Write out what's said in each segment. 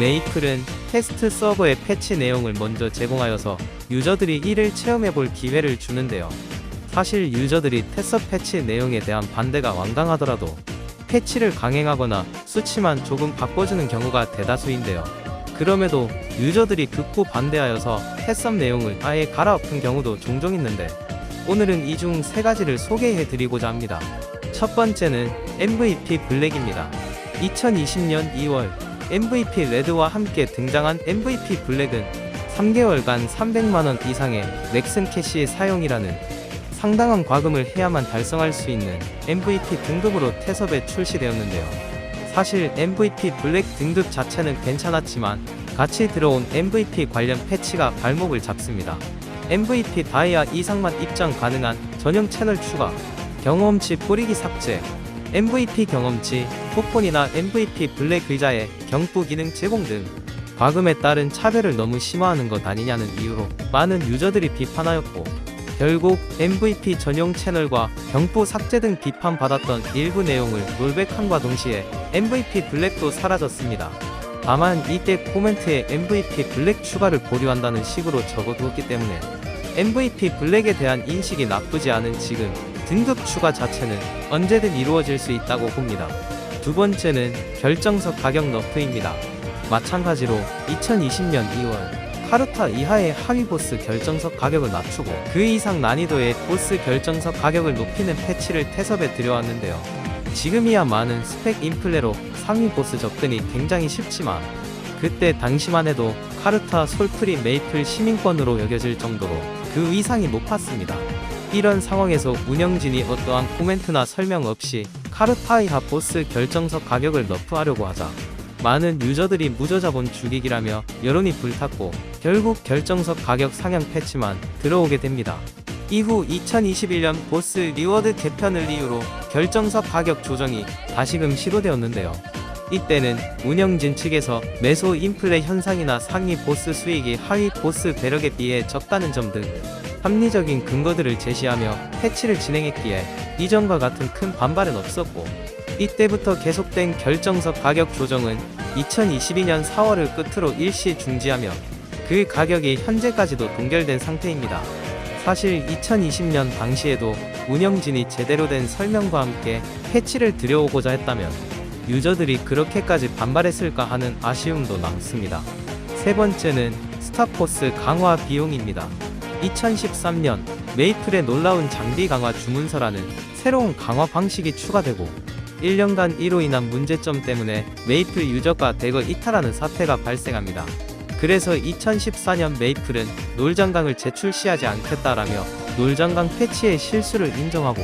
메이플은 테스트 서버의 패치 내용을 먼저 제공하여서 유저들이 이를 체험해볼 기회를 주는데요. 사실 유저들이 테서 패치 내용에 대한 반대가 완강하더라도 패치를 강행하거나 수치만 조금 바꿔주는 경우가 대다수인데요. 그럼에도 유저들이 극구 반대하여서 테썸 내용을 아예 갈아엎은 경우도 종종 있는데 오늘은 이 중 세 가지를 소개해 드리고자 합니다. 첫 번째는 MVP 블랙입니다. 2020년 2월 MVP 레드와 함께 등장한 MVP 블랙은 3개월간 300만원 이상의 넥슨 캐시 사용이라는 상당한 과금을 해야만 달성할 수 있는 MVP 등급으로 태섭에 출시되었는데요. 사실 MVP 블랙 등급 자체는 괜찮았지만 같이 들어온 MVP 관련 패치가 발목을 잡습니다. MVP 다이아 이상만 입장 가능한 전용 채널 추가, 경험치 뿌리기 삭제, MVP 경험치, 쿠폰이나 MVP 블랙 의자의 경부 기능 제공 등 과금에 따른 차별을 너무 심화하는 것 아니냐는 이유로 많은 유저들이 비판하였고 결국 MVP 전용 채널과 경부 삭제 등 비판받았던 일부 내용을 롤백함과 동시에 MVP 블랙도 사라졌습니다. 다만 이때 코멘트에 MVP 블랙 추가를 보류한다는 식으로 적어두었기 때문에 MVP 블랙에 대한 인식이 나쁘지 않은 지금 등급 추가 자체는 언제든 이루어질 수 있다고 봅니다. 두 번째는 결정석 가격 너프입니다. 마찬가지로 2020년 2월 카르타 이하의 하위 보스 결정석 가격을 낮추고 그 이상 난이도의 보스 결정석 가격을 높이는 패치를 태섭에 들여왔는데요. 지금이야 많은 스펙 인플레로 상위 보스 접근이 굉장히 쉽지만 그때 당시만 해도 카르타 솔프리 메이플 시민권으로 여겨질 정도로 그 이상이 높았습니다. 이런 상황에서 운영진이 어떠한 코멘트나 설명 없이 카르타이하 보스 결정석 가격을 너프하려고 하자 많은 유저들이 무저자본 죽이기라며 여론이 불탔고 결국 결정석 가격 상향 패치만 들어오게 됩니다. 이후 2021년 보스 리워드 개편을 이유로 결정석 가격 조정이 다시금 시도되었는데요. 이때는 운영진 측에서 매소 인플레 현상이나 상위 보스 수익이 하위 보스 배력에 비해 적다는 점 등 합리적인 근거들을 제시하며 패치를 진행했기에 이전과 같은 큰 반발은 없었고 이때부터 계속된 결정석 가격 조정은 2022년 4월을 끝으로 일시 중지하며 그 가격이 현재까지도 동결된 상태입니다. 사실 2020년 당시에도 운영진이 제대로 된 설명과 함께 패치를 들여오고자 했다면 유저들이 그렇게까지 반발했을까 하는 아쉬움도 남습니다. 세 번째는 스타포스 강화 비용입니다. 2013년 메이플의 놀라운 장비 강화 주문서라는 새로운 강화 방식이 추가되고 1년간 이로 인한 문제점 때문에 메이플 유저가 대거 이탈하는 사태가 발생합니다. 그래서 2014년 메이플은 놀장강을 재출시하지 않겠다라며 놀장강 패치의 실수를 인정하고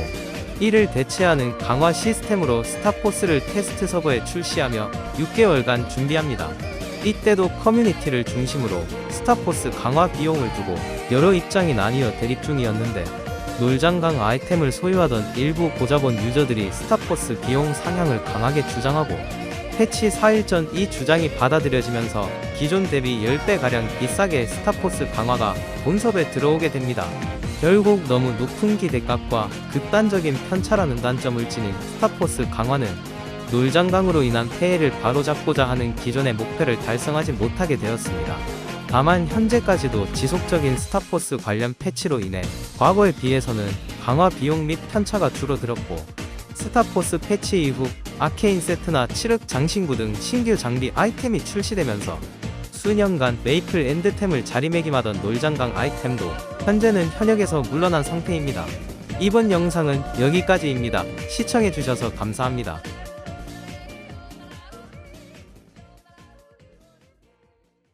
이를 대체하는 강화 시스템으로 스타포스를 테스트 서버에 출시하며 6개월간 준비합니다. 이때도 커뮤니티를 중심으로 스타포스 강화 비용을 두고 여러 입장이 나뉘어 대립 중이었는데 놀장강 아이템을 소유하던 일부 고자본 유저들이 스타포스 비용 상향을 강하게 주장하고 패치 4일 전 이 주장이 받아들여지면서 기존 대비 10배가량 비싸게 스타포스 강화가 본섭에 들어오게 됩니다. 결국 너무 높은 기대값과 극단적인 편차라는 단점을 지닌 스타포스 강화는 놀장강으로 인한 폐해를 바로잡고자 하는 기존의 목표를 달성하지 못하게 되었습니다. 다만 현재까지도 지속적인 스타포스 관련 패치로 인해 과거에 비해서는 강화 비용 및 편차가 줄어들었고 스타포스 패치 이후 아케인 세트나 칠흑 장신구 등 신규 장비 아이템이 출시되면서 수년간 메이플 엔드템을 자리매김하던 놀장강 아이템도 현재는 현역에서 물러난 상태입니다. 이번 영상은 여기까지입니다. 시청해주셔서 감사합니다.